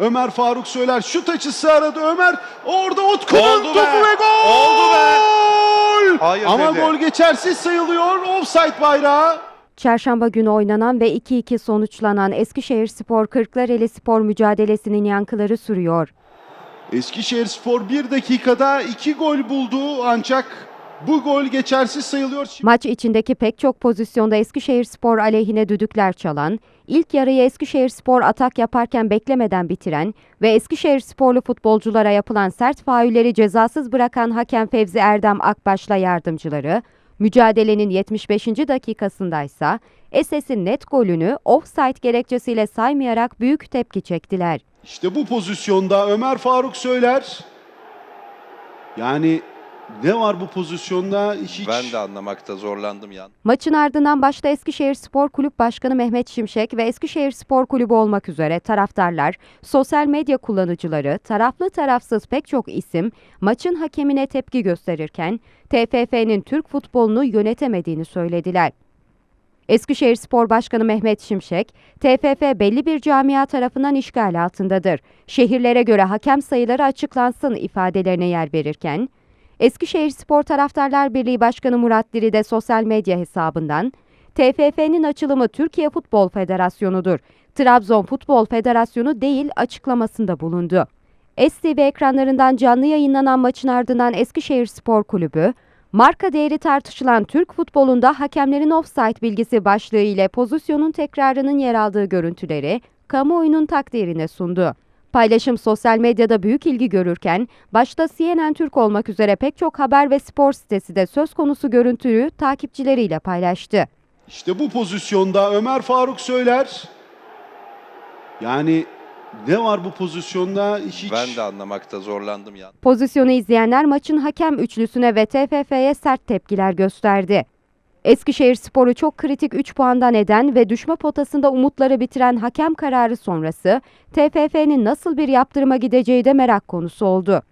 Ömer Faruk söyler. Şut açısı aradı Ömer. Orada Utku'nun topu be. ve gol! Oldu be. Hayır Ama dedi. gol geçersiz sayılıyor. Offside bayrağı. Çarşamba günü oynanan ve 2-2 sonuçlanan Eskişehir Spor Kırklareli Spor mücadelesinin yankıları sürüyor. Eskişehir Spor 1 dakikada 2 gol buldu ancak bu gol geçersiz sayılıyor. Maç içindeki pek çok pozisyonda Eskişehir Spor aleyhine düdükler çalan, ilk yarıyı Eskişehir Spor atak yaparken beklemeden bitiren ve Eskişehir Sporlu futbolculara yapılan sert faulleri cezasız bırakan hakem Fevzi Erdem Akbaş'la yardımcıları, mücadelenin 75. dakikasındaysa Eses'in net golünü offside gerekçesiyle saymayarak büyük tepki çektiler. İşte bu pozisyonda Ömer Faruk söyler. Yani ne var bu pozisyonda? Hiç... Ben de anlamakta zorlandım yan. Maçın ardından başta Eskişehir Spor Kulüp Başkanı Mehmet Şimşek ve Eskişehir Spor Kulübü olmak üzere taraftarlar, sosyal medya kullanıcıları, taraflı tarafsız pek çok isim maçın hakemine tepki gösterirken TFF'nin Türk futbolunu yönetemediğini söylediler. Eskişehir Spor Başkanı Mehmet Şimşek, TFF belli bir camia tarafından işgal altındadır. Şehirlere göre hakem sayıları açıklansın ifadelerine yer verirken, Eskişehir Spor Taraftarlar Birliği Başkanı Murat Diri de sosyal medya hesabından TFF'nin açılımı Türkiye Futbol Federasyonu'dur. Trabzon Futbol Federasyonu değil açıklamasında bulundu. STV ekranlarından canlı yayınlanan maçın ardından Eskişehir Spor Kulübü, marka değeri tartışılan Türk futbolunda hakemlerin offside bilgisi başlığı ile pozisyonun tekrarının yer aldığı görüntüleri kamuoyunun takdirine sundu. Paylaşım sosyal medyada büyük ilgi görürken, başta CNN Türk olmak üzere pek çok haber ve spor sitesi de söz konusu görüntüyü takipçileriyle paylaştı. İşte bu pozisyonda Ömer Faruk söyler. Yani ne var bu pozisyonda? Hiç... Ben de anlamakta zorlandım yan. Pozisyonu izleyenler maçın hakem üçlüsüne ve TFF'ye sert tepkiler gösterdi. Eskişehir Sporu çok kritik 3 puandan eden ve düşme potasında umutları bitiren hakem kararı sonrası TFF'nin nasıl bir yaptırıma gideceği de merak konusu oldu.